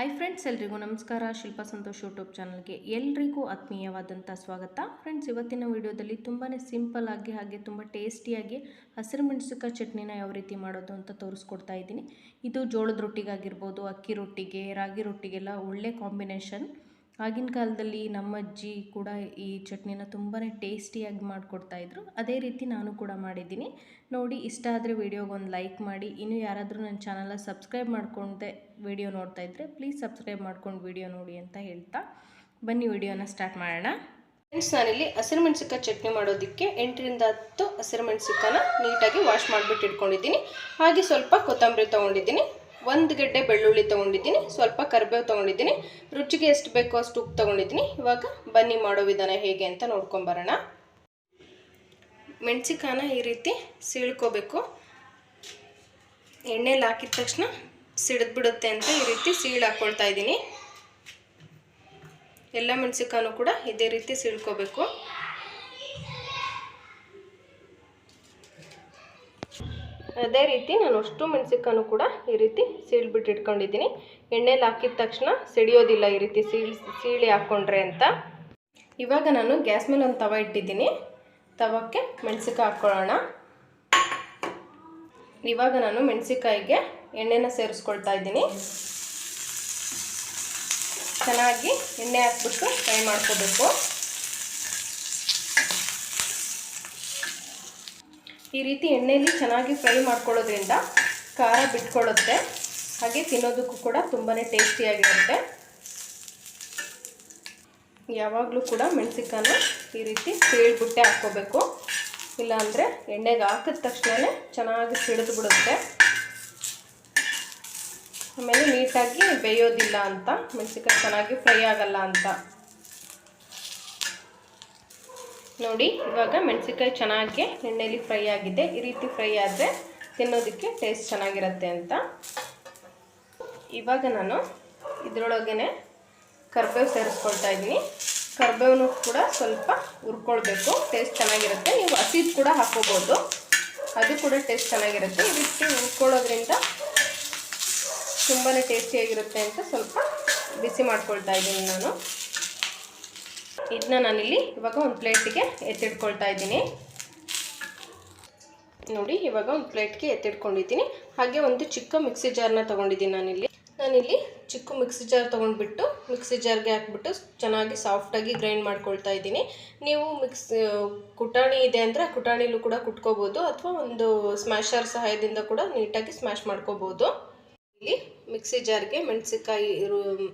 Hi friends ಎಲ್ರಿಗೂ ನಮಸ್ಕಾರ. Shilpa Santosh YouTube ಚಾನಲ್ಗೆ ಎಲ್ರಿಗೂ ಆತ್ಮೀಯವಾದಂಥ ಸ್ವಾಗತ. ಫ್ರೆಂಡ್ಸ್ ಇವತ್ತಿನ ವಿಡಿಯೋದಲ್ಲಿ ತುಂಬಾ ಸಿಂಪಲ್ ಆಗಿ ಹಾಗೆ ತುಂಬ ಟೇಸ್ಟಿಯಾಗಿ ಹಸಿರು ಮೆಣಸುಕಾಯಿ ಚಟ್ನಿನ ಯಾವ ರೀತಿ ಮಾಡೋದು ಅಂತ ತೋರಿಸ್ಕೊಡ್ತಾ ಇದ್ದೀನಿ. ಇದು ಜೋಳದ ರೊಟ್ಟಿಗಾಗಿರ್ಬೋದು, ಅಕ್ಕಿ ರೊಟ್ಟಿಗೆ, ರಾಗಿ ರೊಟ್ಟಿಗೆಲ್ಲ ಒಳ್ಳೆ ಕಾಂಬಿನೇಷನ್ ಆಗಿನ ಕಾಲದಲ್ಲಿ ನಮ್ಮ ಅಜ್ಜಿ ಕೂಡ ಈ ಚಟ್ನಿನ ತುಂಬಾ ಟೇಸ್ಟಿಯಾಗಿ ಮಾಡಿಕೊಡ್ತಾಯಿದ್ರು ಅದೇ ರೀತಿ ನಾನು ಕೂಡ ಮಾಡಿದ್ದೀನಿ. ನೋಡಿ, ಇಷ್ಟ ಆದರೆ ವಿಡಿಯೋಗೆ ಒಂದು ಲೈಕ್ ಮಾಡಿ. ಇನ್ನು ಯಾರಾದರೂ ನನ್ನ ಚಾನಲ್ನ ಸಬ್ಸ್ಕ್ರೈಬ್ ಮಾಡ್ಕೊಂಡೆ ವಿಡಿಯೋ ನೋಡ್ತಾ ಇದ್ದರೆ ಪ್ಲೀಸ್ ಸಬ್ಸ್ಕ್ರೈಬ್ ಮಾಡ್ಕೊಂಡು ವಿಡಿಯೋ ನೋಡಿ ಅಂತ ಹೇಳ್ತಾ ಬನ್ನಿ, ವಿಡಿಯೋನ ಸ್ಟಾರ್ಟ್ ಮಾಡೋಣ. ಫ್ರೆಂಡ್ಸ್ ನಾನಿಲ್ಲಿ ಹಸಿರು ಮೆಣಸಿಕಾಯಿ ಚಟ್ನಿ ಮಾಡೋದಕ್ಕೆ ಎಂಟರಿಂದ ಹತ್ತು ಹಸಿರು ಮೆಣಸಿಕಾಯಿನ ನೀಟಾಗಿ ವಾಶ್ ಮಾಡಿಬಿಟ್ಟು ಇಟ್ಕೊಂಡಿದ್ದೀನಿ. ಹಾಗೆ ಸ್ವಲ್ಪ ಕೊತ್ತಂಬರಿ ತೊಗೊಂಡಿದ್ದೀನಿ. ಒಂದು ಗಡ್ಡೆ ಬೆಳ್ಳುಳ್ಳಿ ತೊಗೊಂಡಿದ್ದೀನಿ, ಸ್ವಲ್ಪ ಕರಿಬೇವು ತೊಗೊಂಡಿದ್ದೀನಿ. ರುಚಿಗೆ ಎಷ್ಟು ಬೇಕೋ ಅಷ್ಟು ಉಪ್ಪು ತೊಗೊಂಡಿದ್ದೀನಿ. ಇವಾಗ ಬನ್ನಿ ಮಾಡೋ ವಿಧಾನ ಹೇಗೆ ಅಂತ ನೋಡ್ಕೊಂಬರೋಣ ಮೆಣಸಿಕಾನ ಈ ರೀತಿ ಸೀಳ್ಕೋಬೇಕು. ಎಣ್ಣೆಲಿ ಹಾಕಿದ ತಕ್ಷಣ ಸಿಡಿದು ಬಿಡುತ್ತೆ ಅಂತ ಈ ರೀತಿ ಸೀಳು ಹಾಕ್ಕೊಳ್ತಾ ಇದ್ದೀನಿ. ಎಲ್ಲ ಮೆಣಸಿಕಾನು ಕೂಡ ಇದೇ ರೀತಿ ಸೀಳ್ಕೋಬೇಕು. ಅದೇ ರೀತಿ ನಾನು ಅಷ್ಟು ಮೆಣಸಿಕಾನು ಕೂಡ ಈ ರೀತಿ ಸೀಳ್ಬಿಟ್ಟು ಇಟ್ಕೊಂಡಿದ್ದೀನಿ. ಎಣ್ಣೆಲಿ ಹಾಕಿದ ತಕ್ಷಣ ಸಿಡಿಯೋದಿಲ್ಲ ಈ ರೀತಿ ಸೀಳ್, ಸೀಳಿ ಹಾಕ್ಕೊಂಡ್ರೆ ಅಂತ. ಇವಾಗ ನಾನು ಗ್ಯಾಸ್ ಮೇಲೆ ಒಂದು ತವ ಇಟ್ಟಿದ್ದೀನಿ. ತವಕ್ಕೆ ಮೆಣಸಿಕಾಯಿ ಹಾಕ್ಕೊಳ್ಳೋಣ ಇವಾಗ ನಾನು ಮೆಣಸಿಕಾಯಿಗೆ ಎಣ್ಣೆನ ಸೇರಿಸ್ಕೊಳ್ತಾ ಇದ್ದೀನಿ. ಚೆನ್ನಾಗಿ ಎಣ್ಣೆ ಹಾಕ್ಬಿಟ್ಟು ಫ್ರೈ ಮಾಡ್ಕೋಬೇಕು. ಈ ರೀತಿ ಎಣ್ಣೆಯಲ್ಲಿ ಚೆನ್ನಾಗಿ ಫ್ರೈ ಮಾಡ್ಕೊಳ್ಳೋದ್ರಿಂದ ಖಾರ ಬಿಟ್ಕೊಳ್ಳುತ್ತೆ. ಹಾಗೆ ತಿನ್ನೋದಕ್ಕೂ ಕೂಡ ತುಂಬಾ ಟೇಸ್ಟಿಯಾಗಿರುತ್ತೆ. ಯಾವಾಗಲೂ ಕೂಡ ಮೆಣಸಿಕಾನ ಈ ರೀತಿ ಸೀಳ್ಬಿಟ್ಟೆ ಹಾಕ್ಕೋಬೇಕು. ಇಲ್ಲಾಂದರೆ ಎಣ್ಣೆಗೆ ಹಾಕಿದ ತಕ್ಷಣವೇ ಚೆನ್ನಾಗಿ ಸಿಡಿದು ಬಿಡುತ್ತೆ ಆಮೇಲೆ ನೀಟಾಗಿ ಬೇಯೋದಿಲ್ಲ ಅಂತ ಮೆಣಸಿಕಾಯಿ ಚೆನ್ನಾಗಿ ಫ್ರೈ ಆಗಲ್ಲ ಅಂತ. ನೋಡಿ, ಇವಾಗ ಮೆಣಸಿಕಾಯಿ ಚೆನ್ನಾಗಿ ಎಣ್ಣೆಯಲ್ಲಿ ಫ್ರೈ ಆಗಿದೆ. ಈ ರೀತಿ ಫ್ರೈ ಆದರೆ ತಿನ್ನೋದಕ್ಕೆ ಟೇಸ್ಟ್ ಚೆನ್ನಾಗಿರುತ್ತೆ ಅಂತ. ಇವಾಗ ನಾನು ಇದರೊಳಗೇ ಕರ್ಬೇವು ಸೇರಿಸ್ಕೊಳ್ತಾ ಇದ್ದೀನಿ. ಕರ್ಬೇವನು ಕೂಡ ಸ್ವಲ್ಪ ಹುರ್ಕೊಳ್ಬೇಕು. ಟೇಸ್ಟ್ ಚೆನ್ನಾಗಿರುತ್ತೆ. ನೀವು ಹಸಿದು ಕೂಡ ಹಾಕೋಬೋದು ಅದು ಕೂಡ ಟೇಸ್ಟ್ ಚೆನ್ನಾಗಿರುತ್ತೆ. ಈ ರೀತಿ ಹುರ್ಕೊಳ್ಳೋದ್ರಿಂದ ತುಂಬಾ ಟೇಸ್ಟಿಯಾಗಿರುತ್ತೆ ಅಂತ ಸ್ವಲ್ಪ ಬಿಸಿ ಮಾಡ್ಕೊಳ್ತಾ ಇದ್ದೀನಿ ನಾನು. ಇದನ್ನ ನಾನಿಲ್ಲಿ ಇವಾಗ ಒಂದು ಪ್ಲೇಟಿಗೆ ಎತ್ತಿಟ್ಕೊಳ್ತಾ ಇದ್ದೀನಿ. ನೋಡಿ, ಇವಾಗ ಒಂದು ಪ್ಲೇಟ್ಗೆ ಎತ್ತಿಟ್ಕೊಂಡಿದ್ದೀನಿ. ಹಾಗೆ ಒಂದು ಚಿಕ್ಕ ಮಿಕ್ಸಿ ಜಾರ್ನ ತೊಗೊಂಡಿದ್ದೀನಿ ನಾನಿಲ್ಲಿ. ನಾನಿಲ್ಲಿ ಚಿಕ್ಕ ಮಿಕ್ಸಿ ಜಾರ್ ತೊಗೊಂಡ್ಬಿಟ್ಟು, ಮಿಕ್ಸಿ ಜಾರ್ಗೆ ಹಾಕ್ಬಿಟ್ಟು ಚೆನ್ನಾಗಿ ಸಾಫ್ಟಾಗಿ ಗ್ರೈಂಡ್ ಮಾಡ್ಕೊಳ್ತಾ ಇದ್ದೀನಿ. ನೀವು ಮಿಕ್ಸ್, ಕುಟಾಣಿ ಇದೆ ಅಂದರೆ ಕುಟಾಣಿಲೂ ಕೂಡ ಕುಟ್ಕೋಬೋದು, ಅಥವಾ ಒಂದು ಸ್ಮ್ಯಾಶರ್ ಸಹಾಯದಿಂದ ಕೂಡ ನೀಟಾಗಿ ಸ್ಮ್ಯಾಶ್ ಮಾಡ್ಕೋಬೋದು. ಇಲ್ಲಿ ಮಿಕ್ಸಿ ಜಾರ್ಗೆ ಮೆಣಸಿಕಾಯಿ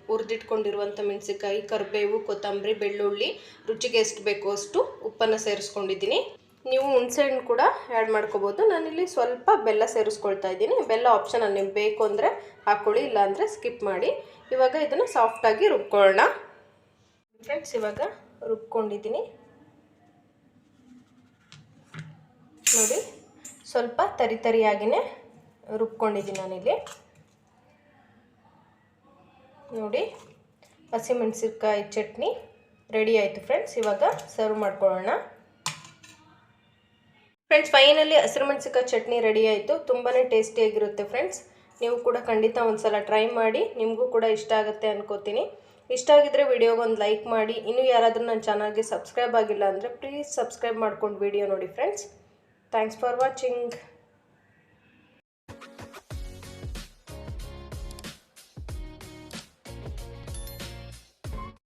ಹುರಿದಿಟ್ಕೊಂಡಿರುವಂಥ ಮೆಣಸಿಕಾಯಿ ಕರಿಬೇವು, ಕೊತ್ತಂಬರಿ, ಬೆಳ್ಳುಳ್ಳಿ, ರುಚಿಗೆ ಎಷ್ಟು ಬೇಕೋ ಅಷ್ಟು ಉಪ್ಪನ್ನು ಸೇರಿಸ್ಕೊಂಡಿದ್ದೀನಿ. ನೀವು ಹುಣಸೆಹಣ್ಣು ಕೂಡ ಆ್ಯಡ್ ಮಾಡ್ಕೋಬೋದು. ನಾನಿಲ್ಲಿ ಸ್ವಲ್ಪ ಬೆಲ್ಲ ಸೇರಿಸ್ಕೊಳ್ತಾ ಇದ್ದೀನಿ. ಬೆಲ್ಲ ಆಪ್ಷನಲ್ ನಿಮ್ಗೆ ಬೇಕು ಅಂದರೆ ಹಾಕ್ಕೊಳ್ಳಿ ಇಲ್ಲಾಂದರೆ ಸ್ಕಿಪ್ ಮಾಡಿ. ಇವಾಗ ಇದನ್ನು ಸಾಫ್ಟಾಗಿ ರುಬ್ಕೊಳ್ಳೋಣ. ಫ್ರೆಂಡ್ಸ್ ಇವಾಗ ರುಬ್ಕೊಂಡಿದ್ದೀನಿ. ನೋಡಿ, ಸ್ವಲ್ಪ ತರಿ ತರಿಯಾಗಿಯೇ ರುಬ್ಕೊಂಡಿದ್ದೀನಿ ನಾನಿಲ್ಲಿ. ನೋಡಿ ಹಸಿಮೆಣಸಿನ್ಕಾಯಿ ಚಟ್ನಿ ರೆಡಿ ಆಯಿತು ಫ್ರೆಂಡ್ಸ್ ಇವಾಗ ಸರ್ವ್ ಮಾಡ್ಕೊಳ್ಳೋಣ. ಫ್ರೆಂಡ್ಸ್ ಫೈನಲಿ ಹಸಿರು ಮೆಣಸಿನ್ಕಾಯಿ ಚಟ್ನಿ ರೆಡಿ ಆಯಿತು. ತುಂಬಾ ಟೇಸ್ಟಿಯಾಗಿರುತ್ತೆ ಫ್ರೆಂಡ್ಸ್ ನೀವು ಕೂಡ ಖಂಡಿತ ಒಂದು ಸಲ ಟ್ರೈ ಮಾಡಿ, ನಿಮಗೂ ಕೂಡ ಇಷ್ಟ ಆಗುತ್ತೆ ಅನ್ಕೋತೀನಿ. ಇಷ್ಟ ಆಗಿದ್ದರೆ ವಿಡಿಯೋಗೆ ಒಂದು ಲೈಕ್ ಮಾಡಿ. ಇನ್ನೂ ಯಾರಾದರೂ ನನ್ನ ಚಾನಲ್ಗೆ ಸಬ್ಸ್ಕ್ರೈಬ್ ಆಗಿಲ್ಲ ಅಂದರೆ ಪ್ಲೀಸ್ ಸಬ್ಸ್ಕ್ರೈಬ್ ಮಾಡ್ಕೊಂಡು ವಿಡಿಯೋ ನೋಡಿ ಫ್ರೆಂಡ್ಸ್ ಥ್ಯಾಂಕ್ಸ್ ಫಾರ್ ವಾಚಿಂಗ್